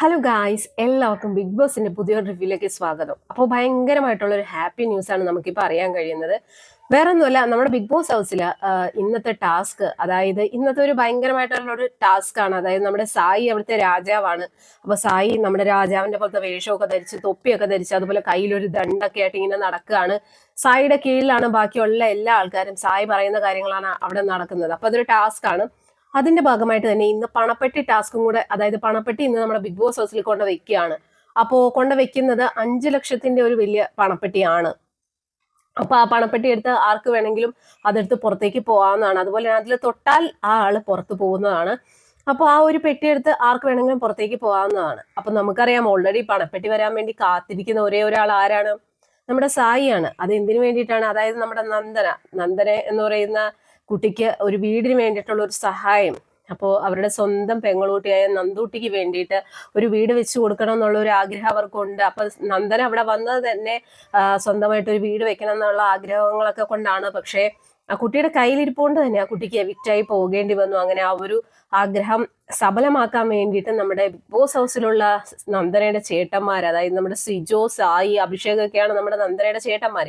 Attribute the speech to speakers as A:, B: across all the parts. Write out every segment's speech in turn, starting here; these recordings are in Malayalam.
A: ഹലോ ഗായ്സ് എല്ലാവർക്കും ബിഗ് ബോസിന്റെ പുതിയൊരു റിവ്യൂലേക്ക് സ്വാഗതം. അപ്പോൾ ഭയങ്കരമായിട്ടുള്ള ഒരു ഹാപ്പി ന്യൂസ് ആണ് നമുക്കിപ്പോൾ അറിയാൻ കഴിയുന്നത്. വേറെ ഒന്നുമല്ല നമ്മുടെ ബിഗ് ബോസ് ഹൗസിൽ ഇന്നത്തെ ടാസ്ക് അതായത് ഇന്നത്തെ ഒരു ഭയങ്കരമായിട്ടുള്ള ഒരു ടാസ്ക് ആണ്. അതായത് നമ്മുടെ സായി അവിടുത്തെ രാജാവാണ്. അപ്പൊ സായി നമ്മുടെ രാജാവിന്റെ പോലത്തെ വേഷമൊക്കെ ധരിച്ച് തൊപ്പിയൊക്കെ ധരിച്ച് അതുപോലെ കയ്യിലൊരു ദണ്ടൊക്കെ ആയിട്ട് ഇങ്ങനെ നടക്കുകയാണ്. സായിയുടെ കീഴിലാണ് ബാക്കിയുള്ള എല്ലാ ആൾക്കാരും സായി പറയുന്ന കാര്യങ്ങളാണ് അവിടെ നടക്കുന്നത്. അപ്പൊ അതൊരു ടാസ്ക് ആണ്. അതിന്റെ ഭാഗമായിട്ട് തന്നെ ഇന്ന് പണപ്പെട്ടി ടാസ്കും കൂടെ അതായത് പണപ്പെട്ടി ഇന്ന് നമ്മുടെ ബിഗ് ബോസ് ഹൗസിൽ കൊണ്ട് വെക്കുകയാണ് അപ്പോ കൊണ്ട് വെക്കുന്നത് അഞ്ചു ലക്ഷത്തിന്റെ ഒരു വലിയ പണപ്പെട്ടിയാണ്. അപ്പൊ ആ പണപ്പെട്ടി എടുത്ത് ആർക്ക് വേണമെങ്കിലും അതെടുത്ത് പുറത്തേക്ക് പോകാവുന്നതാണ്. അതുപോലെ അതിൽ തൊട്ടാൽ ആ ആൾ പുറത്തു പോകുന്നതാണ്. അപ്പോൾ ആ ഒരു പെട്ടി എടുത്ത് ആർക്ക് വേണമെങ്കിലും പുറത്തേക്ക് പോകാവുന്നതാണ്. അപ്പൊ നമുക്കറിയാം ഓൾറെഡി പണപ്പെട്ടി വരാൻ വേണ്ടി കാത്തിരിക്കുന്ന ഒരേ ഒരാൾ ആരാണ്? നമ്മുടെ സായിയാണ്. അത് എന്തിനു വേണ്ടിയിട്ടാണ്? അതായത് നമ്മുടെ നന്ദന. നന്ദന എന്ന് പറയുന്ന കുട്ടിക്ക് ഒരു വീടിന് വേണ്ടിയിട്ടുള്ള ഒരു സഹായം. അപ്പോൾ അവരുടെ സ്വന്തം പെങ്ങളൂട്ടിയായ നന്ദൂട്ടിക്ക് വേണ്ടിയിട്ട് ഒരു വീട് വെച്ച് കൊടുക്കണം എന്നുള്ള ഒരു ആഗ്രഹം അവർക്കുണ്ട്. അപ്പൊ നന്ദൻ അവിടെ വന്നത് തന്നെ സ്വന്തമായിട്ട് ഒരു വീട് വെക്കണം എന്നുള്ള ആഗ്രഹങ്ങളൊക്കെ കൊണ്ടാണ്. പക്ഷേ ആ കുട്ടിയുടെ കയ്യിലിരിപ്പോണ്ട് തന്നെ ആ കുട്ടിക്ക് എവിക്റ്റായി പോകേണ്ടി വന്നു. അങ്ങനെ ആ ഒരു ആഗ്രഹം സഫലമാക്കാൻ വേണ്ടിയിട്ട് നമ്മുടെ ബിഗ് ബോസ് ഹൗസിലുള്ള നന്ദനയുടെ ചേട്ടന്മാർ അതായത് നമ്മുടെ സിജോ സായി അഭിഷേക് ഒക്കെയാണ് നമ്മുടെ നന്ദനയുടെ ചേട്ടന്മാർ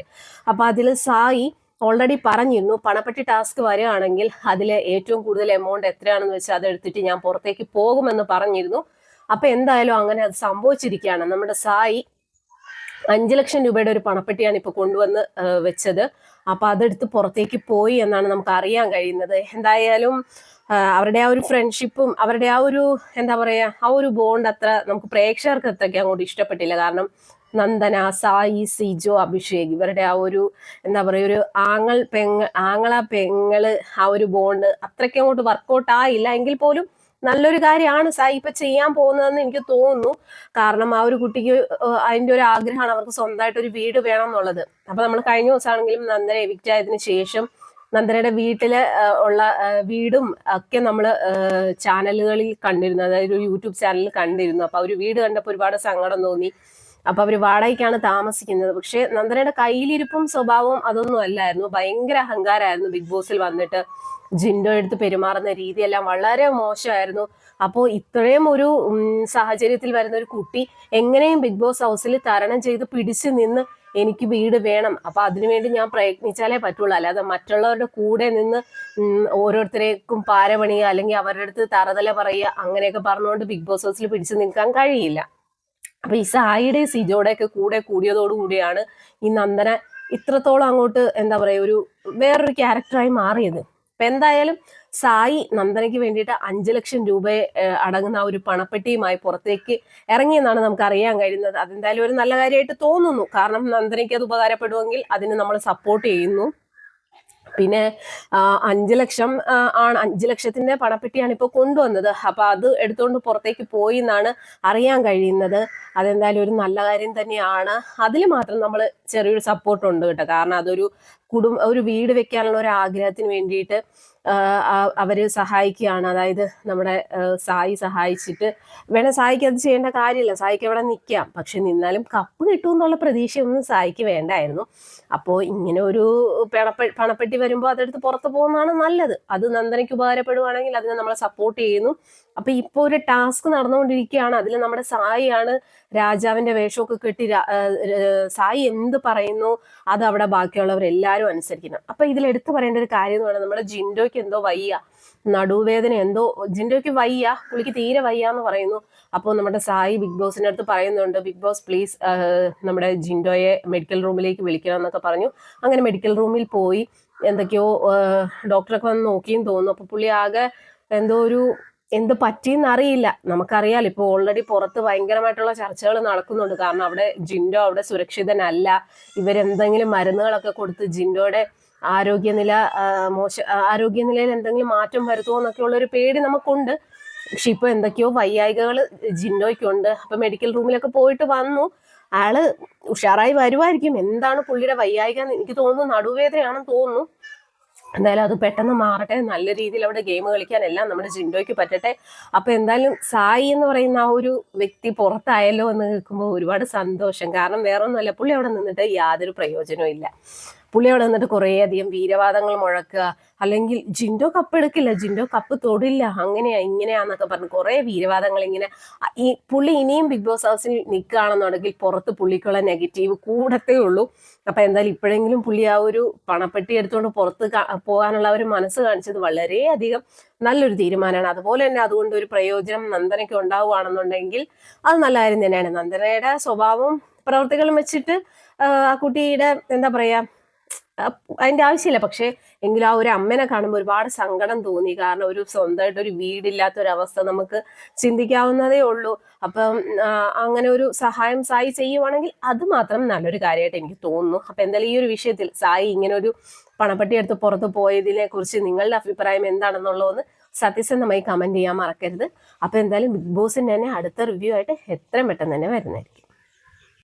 A: അപ്പൊ അതിൽ സായി ഓൾറെഡി പറഞ്ഞിരുന്നു. പണപ്പെട്ടി ടാസ്ക് വരികയാണെങ്കിൽ അതിൽ ഏറ്റവും കൂടുതൽ എമൗണ്ട് എത്രയാണെന്ന് വെച്ചാൽ അത് എടുത്തിട്ട് ഞാൻ പുറത്തേക്ക് പോകുമെന്ന് പറഞ്ഞിരുന്നു. അപ്പൊ എന്തായാലും അങ്ങനെ അത് സംഭവിച്ചിരിക്കുകയാണ്. നമ്മുടെ സായി അഞ്ചു ലക്ഷം രൂപയുടെ ഒരു പണപ്പെട്ടിയാണ് ഇപ്പൊ കൊണ്ടുവന്ന് വെച്ചത്. അപ്പൊ അതെടുത്ത് പുറത്തേക്ക് പോയി എന്നാണ് നമുക്ക് അറിയാൻ കഴിയുന്നത്. എന്തായാലും അവരുടെ ആ ഒരു ഫ്രണ്ട്ഷിപ്പും അവരുടെ ആ ഒരു എന്താ പറയാ ആ ഒരു ബോണ്ട് അത്ര നമുക്ക് പ്രേക്ഷകർക്ക് അത്രയ്ക്ക് അങ്ങോട്ട് ഇഷ്ടപ്പെട്ടില്ല. കാരണം നന്ദന സായി സിജോ അഭിഷേക് ഇവരുടെ ആ ഒരു എന്താ പറയുക ഒരു ആങ്ങൾ പെങ്ങ ആങ്ങള പെങ്ങൾ ആ ഒരു ബോണ്ട് അത്രയ്ക്ക് അങ്ങോട്ട് വർക്കൗട്ട് ആയില്ല. എങ്കിൽ പോലും നല്ലൊരു കാര്യമാണ് സായി ഇപ്പൊ ചെയ്യാൻ പോകുന്നതെന്ന് എനിക്ക് തോന്നുന്നു. കാരണം ആ ഒരു കുട്ടിക്ക് അതിന്റെ ഒരു ആഗ്രഹമാണ് അവർക്ക് സ്വന്തമായിട്ട് ഒരു വീട് വേണം എന്നുള്ളത്. അപ്പൊ നമ്മൾ കഴിഞ്ഞ ദിവസമാണെങ്കിലും നന്ദന എവിക്റ്റ് ആയതിനു ശേഷം നന്ദനയുടെ വീട്ടിലെ ഉള്ള വീടും ഒക്കെ നമ്മൾ ചാനലുകളിൽ കണ്ടിരുന്നു. അതായത് ഒരു യൂട്യൂബ് ചാനലിൽ കണ്ടിരുന്നു. അപ്പൊ ആ ഒരു വീട് കണ്ടപ്പോൾ ഒരുപാട് സങ്കടം തോന്നി. അപ്പൊ അവർ വാടകയ്ക്കാണ് താമസിക്കുന്നത്. പക്ഷെ നന്ദനയുടെ കയ്യിലിരിപ്പും സ്വഭാവവും അതൊന്നും അല്ലായിരുന്നു. ഭയങ്കര അഹങ്കാരമായിരുന്നു ബിഗ് ബോസിൽ വന്നിട്ട്. ജിൻഡോ എടുത്ത് പെരുമാറുന്ന രീതിയെല്ലാം വളരെ മോശമായിരുന്നു. അപ്പോൾ ഇത്രയും ഒരു സാഹചര്യത്തിൽ വരുന്ന ഒരു കുട്ടി എങ്ങനെയും ബിഗ് ബോസ് ഹൗസിൽ തരണം ചെയ്ത് പിടിച്ചു നിന്ന് എനിക്ക് വീട് വേണം. അപ്പൊ അതിനുവേണ്ടി ഞാൻ പ്രയത്നിച്ചാലേ പറ്റുള്ളൂ. അല്ലാതെ മറ്റുള്ളവരുടെ കൂടെ നിന്ന് ഓരോരുത്തരേക്കും പാരപണിയുക അല്ലെങ്കിൽ അവരുടെ അടുത്ത് തറതല പറയുക അങ്ങനെയൊക്കെ പറഞ്ഞുകൊണ്ട് ബിഗ് ബോസ് ഹൗസിൽ പിടിച്ചു നിൽക്കാൻ കഴിയില്ല. അപ്പൊ ഈ സായിയുടെ സിജോയുടെ ഒക്കെ കൂടെ കൂടിയതോടുകൂടിയാണ് ഈ നന്ദന ഇത്രത്തോളം അങ്ങോട്ട് എന്താ പറയാ ഒരു വേറൊരു ക്യാരക്ടറായി മാറിയത്. അപ്പൊ എന്തായാലും സായി നന്ദനയ്ക്ക് വേണ്ടിയിട്ട് അഞ്ചു ലക്ഷം രൂപ അടങ്ങുന്ന ഒരു പണപ്പെട്ടിയുമായി പുറത്തേക്ക് ഇറങ്ങിയെന്നാണ് നമുക്ക് അറിയാൻ കഴിയുന്നത്. അതെന്തായാലും ഒരു നല്ല കാര്യമായിട്ട് തോന്നുന്നു. കാരണം നന്ദനയ്ക്ക് അത് ഉപകാരപ്പെടുമെങ്കിൽ അതിന് നമ്മൾ സപ്പോർട്ട് ചെയ്യുന്നു. പിന്നെ അഞ്ച് ലക്ഷം ആണ്. അഞ്ച് ലക്ഷത്തിന്റെ പണപ്പെട്ടിയാണ് ഇപ്പോൾ കൊണ്ടുവന്നത്. അപ്പൊ അത് എടുത്തുകൊണ്ട് പുറത്തേക്ക് പോയി എന്നാണ് അറിയാൻ കഴിയുന്നത്. അതെന്തായാലും ഒരു നല്ല കാര്യം തന്നെയാണ്. അതിൽ മാത്രം നമ്മൾ ചെറിയൊരു സപ്പോർട്ട് ഉണ്ട് കേട്ടോ. കാരണം അതൊരു കുടുംബ ഒരു വീട് വെക്കാനുള്ള ഒരു ആഗ്രഹത്തിന് വേണ്ടിയിട്ട് അവർ സഹായിക്കുകയാണ്. അതായത് നമ്മുടെ സായി സഹായിച്ചിട്ട് വേണം സായിക്ക് അത് ചെയ്യേണ്ട കാര്യമില്ല. സായിക്ക് അവിടെ നിൽക്കാം പക്ഷെ നിന്നാലും കപ്പ് കിട്ടും എന്നുള്ള പ്രതീക്ഷയൊന്നും സായിക്ക് വേണ്ടായിരുന്നു. അപ്പോൾ ഇങ്ങനെ ഒരു പണപ്പെ പണപ്പെട്ടി വരുമ്പോൾ അതെടുത്ത് പുറത്ത് പോകുന്നതാണ് നല്ലത്. അത് നന്ദനയ്ക്ക് ഉപകാരപ്പെടുവാണെങ്കിൽ അതിനെ നമ്മളെ സപ്പോർട്ട് ചെയ്യുന്നു. അപ്പൊ ഇപ്പൊ ഒരു ടാസ്ക് നടന്നുകൊണ്ടിരിക്കുകയാണ്. അതിൽ നമ്മുടെ സായിയാണ് രാജാവിന്റെ വേഷമൊക്കെ കെട്ടി സായി എന്ത് പറയുന്നു അത് അവിടെ ബാക്കിയുള്ളവർ എല്ലാവരും അനുസരിക്കണം അപ്പൊ ഇതിൽ എടുത്തു പറയേണ്ട ഒരു കാര്യം എന്ന് പറയുന്നത് നമ്മുടെ ജിൻഡോയ്ക്ക് എന്തോ വയ്യ നടുവേദന എന്തോ ജിൻഡോയ്ക്ക് വയ്യ പുള്ളിക്ക് തീരെ വയ്യ എന്ന് പറയുന്നു. അപ്പോൾ നമ്മുടെ സായി ബിഗ് ബോസിന്റെ അടുത്ത് പറയുന്നുണ്ട് ബിഗ് ബോസ് പ്ലീസ് നമ്മുടെ ജിൻഡോയെ മെഡിക്കൽ റൂമിലേക്ക് വിളിക്കണം എന്നൊക്കെ പറഞ്ഞു. അങ്ങനെ മെഡിക്കൽ റൂമിൽ പോയി എന്തൊക്കെയോ ഡോക്ടറൊക്കെ വന്ന് നോക്കിയും തോന്നുന്നു. അപ്പൊ പുള്ളി ആകെ എന്തോ ഒരു എന്ത് പറ്റിയെന്ന് അറിയില്ല. നമുക്കറിയാലോ ഇപ്പോൾ ഓൾറെഡി പുറത്ത് ഭയങ്കരമായിട്ടുള്ള ചർച്ചകൾ നടക്കുന്നുണ്ട്. കാരണം അവിടെ ജിൻഡോ അവിടെ സുരക്ഷിതനല്ല. ഇവരെന്തെങ്കിലും മരുന്നുകളൊക്കെ കൊടുത്ത് ജിൻഡോയുടെ ആരോഗ്യനില മോശ ആരോഗ്യനിലയിൽ എന്തെങ്കിലും മാറ്റം വരുത്തുമോ എന്നൊക്കെ ഉള്ള ഒരു പേടി നമുക്കുണ്ട്. പക്ഷെ ഇപ്പൊ എന്തൊക്കെയോ വയ്യായികകൾ ജിൻഡോയ്ക്കുണ്ട്. അപ്പൊ മെഡിക്കൽ റൂമിലൊക്കെ പോയിട്ട് വന്നു. ആൾ ഉഷാറായി വരുമായിരിക്കും എന്താണ് പുള്ളിയുടെ വയ്യായിക എന്ന് എനിക്ക് തോന്നുന്നു. നടുവേദനയാണെന്ന് തോന്നുന്നു. എന്തായാലും അത് പെട്ടെന്ന് മാറട്ടെ. നല്ല രീതിയിൽ അവിടെ ഗെയിം കളിക്കാൻ എല്ലാം നമ്മുടെ ജിൻഡോയ്ക്ക് പറ്റട്ടെ. അപ്പൊ എന്തായാലും സായി എന്ന് പറയുന്ന ആ ഒരു വ്യക്തി പുറത്തായല്ലോ എന്ന് കേൾക്കുമ്പോൾ ഒരുപാട് സന്തോഷം. കാരണം വേറെ ഒന്നുമല്ല പുള്ളി അവിടെ നിന്നിട്ട് യാതൊരു പ്രയോജനവും ഇല്ല. പുള്ളി അവിടെ നിന്നിട്ട് കുറേ അധികം വീരവാദങ്ങൾ മുഴക്കുക. അല്ലെങ്കിൽ ജിൻഡോ കപ്പ് എടുക്കില്ല ജിൻഡോ കപ്പ് തൊടില്ല അങ്ങനെയാ ഇങ്ങനെയാന്നൊക്കെ പറഞ്ഞ് കുറേ വീരവാദങ്ങൾ ഇങ്ങനെ ഈ പുള്ളി ഇനിയും ബിഗ് ബോസ് ഹൗസിൽ നിൽക്കുകയാണെന്നുണ്ടെങ്കിൽ പുറത്ത് പുള്ളിക്കുള്ള നെഗറ്റീവ് കൂടത്തേ ഉള്ളൂ. അപ്പൊ എന്തായാലും ഇപ്പോഴെങ്കിലും പുള്ളി ആ ഒരു പണപ്പെട്ടി എടുത്തുകൊണ്ട് പുറത്ത് പോകാനുള്ള ഒരു മനസ്സ് കാണിച്ചത് വളരെ അധികം നല്ലൊരു തീരുമാനമാണ്. അതുപോലെ തന്നെ അതുകൊണ്ട് ഒരു പ്രയോജനം നന്ദനയ്ക്ക് ഉണ്ടാവുകയാണെന്നുണ്ടെങ്കിൽ അത് നല്ല കാര്യം തന്നെയാണ്. നന്ദനയുടെ സ്വഭാവവും പ്രവർത്തികളും വെച്ചിട്ട് ആ, കുട്ടിയുടെ എന്താ പറയാ അതിന്റെ ആവശ്യമില്ല പക്ഷെ എങ്കിലും ആ ഒരു അമ്മനെ കാണുമ്പോൾ ഒരുപാട് സങ്കടം തോന്നി. കാരണം ഒരു സ്വന്തമായിട്ട് ഒരു വീടില്ലാത്ത ഒരു അവസ്ഥ നമുക്ക് ചിന്തിക്കാവുന്നതേ ഉള്ളൂ. അപ്പം അങ്ങനെ ഒരു സഹായം സായി ചെയ്യുവാണെങ്കിൽ അത് മാത്രം നല്ലൊരു കാര്യമായിട്ട് എനിക്ക് തോന്നുന്നു. അപ്പൊ എന്തായാലും ഈ ഒരു വിഷയത്തിൽ സായി ഇങ്ങനെ ഒരു പണപ്പെട്ടി എടുത്ത് പുറത്ത് പോയതിനെ കുറിച്ച് നിങ്ങളുടെ അഭിപ്രായം എന്താണെന്നുള്ളതെന്ന് സത്യസന്ധമായി കമന്റ് ചെയ്യാൻ മറക്കരുത്. അപ്പൊ എന്തായാലും ബിഗ് ബോസിന്റെ തന്നെ അടുത്ത റിവ്യൂ ആയിട്ട് എത്രയും പെട്ടെന്ന് തന്നെ വരുന്നതായിരിക്കും.